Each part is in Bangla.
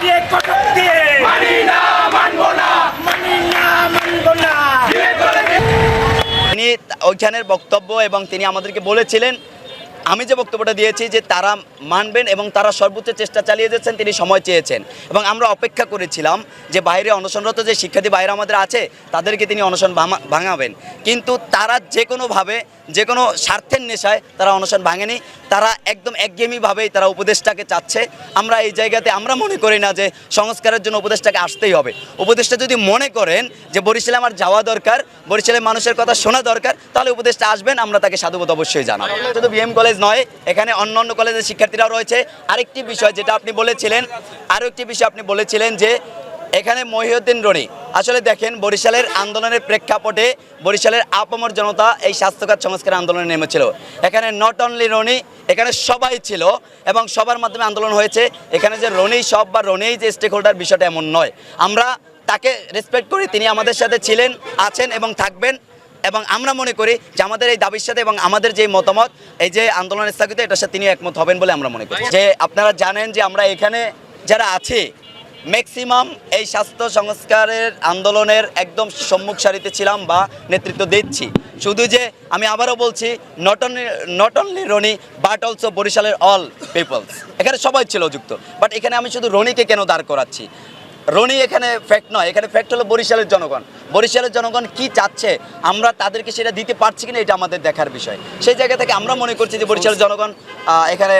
দিয়ে দিয়ে। তিনি ওইখানের বক্তব্য এবং তিনি আমাদেরকে বলেছিলেন আমি যে বক্তব্যটা দিয়েছি যে তারা মানবেন এবং তারা সর্বোচ্চ চেষ্টা চালিয়ে যাচ্ছেন, তিনি সময় চেয়েছেন। এবং আমরা অপেক্ষা করেছিলাম যে বাইরে অনশনরত যে শিক্ষার্থী বাইরে আমাদের আছে, তাদেরকে তিনি অনশন ভাঙাবেন। কিন্তু তারা যে কোনোভাবে, যে কোনো স্বার্থের নেশায় তারা অনশন ভাঙেনি। তারা একদম একঘেয়েমিভাবেই তারা উপদেশটাকে চাচ্ছে। আমরা এই জায়গাতে আমরা মনে করি না যে সংস্কারের জন্য উপদেশটাকে আসতেই হবে। উপদেশটা যদি মনে করেন যে বরিশালে আমার যাওয়া দরকার বরিশালের মানুষের কথা শোনা দরকার, তাহলে উপদেশটা আসবেন, আমরা তাকে সাধুবোধ অবশ্যই জানাব। শুধু বিএম কলেজ নয়, এখানে অন্য অন্য কলেজের শিক্ষার্থীরাও রয়েছে। আরেকটি বিষয় যেটা আপনি বলেছিলেন আরও একটি বিষয় আপনি বলেছিলেন যে এখানে মহিউদ্দিন রনি। আসলে দেখেন, বরিশালের আন্দোলনের প্রেক্ষাপটে বরিশালের আপমর জনতা এই স্বাস্থ্যখাত সংস্কার আন্দোলনে নেমেছিল। এখানে নট অনলি রনি, এখানে সবাই ছিল এবং সবার মাধ্যমে আন্দোলন হয়েছে। এখানে যে রনি সব বা রনিই যে স্টেক হোল্ডার বিষয়টা এমন নয়। আমরা তাকে রেসপেক্ট করি, তিনি আমাদের সাথে ছিলেন, আছেন এবং থাকবেন। এবং আমরা মনে করি যে আমাদের এই দাবির সাথে এবং আমাদের যে মতামত, এই যে আন্দোলন স্থগিত, এটার সাথে তিনি একমত হবেন বলে আমরা মনে করি। যে আপনারা জানেন যে আমরা এখানে যারা আছি ম্যাক্সিমাম এই স্বাস্থ্য সংস্কারের আন্দোলনের একদম সম্মুখ সারিতে ছিলাম বা নেতৃত্ব দিচ্ছি। শুধু যে আমি আবারও বলছি not only not only Rony but also বরিশালের অল পিপলস এখানে সবাই ছিল যুক্ত বাট এখানে আমি শুধু রনিকে কেন দাঁড় করাচ্ছি? রনি এখানে ফ্যাক্ট নয় এখানে ফ্যাক্ট হলো বরিশালের জনগণ। বরিশালের জনগণ কি চাচ্ছে? আমরা তাদেরকে সেটা দিতে পারছি কিনা এটা আমাদের দেখার বিষয়। সেই জায়গা থেকে আমরা মনে করছি যে বরিশালের জনগণ এখানে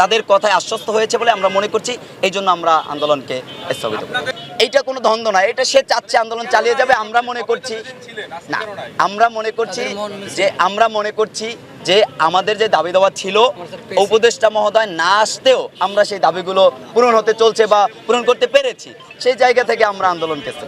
তাদের কথায় আশ্বস্ত হয়েছে বলে আমরা মনে করছি এই জন্য আমরা আন্দোলনকে স্থগিত। এইটা কোনো দ্বন্দ্ব না এটা সে চাচ্ছে আন্দোলন চালিয়ে যাবে আমরা মনে করছি না আমরা মনে করছি যে আমরা মনে করছি যে আমাদের যে দাবি দাওয়া ছিল, উপদেষ্টা মহোদয় না আসতেও আমরা সেই দাবিগুলো পূরণ হতে চলছে বা পূরণ করতে পেরেছি সেই জায়গা থেকে আমরা আন্দোলন করতে।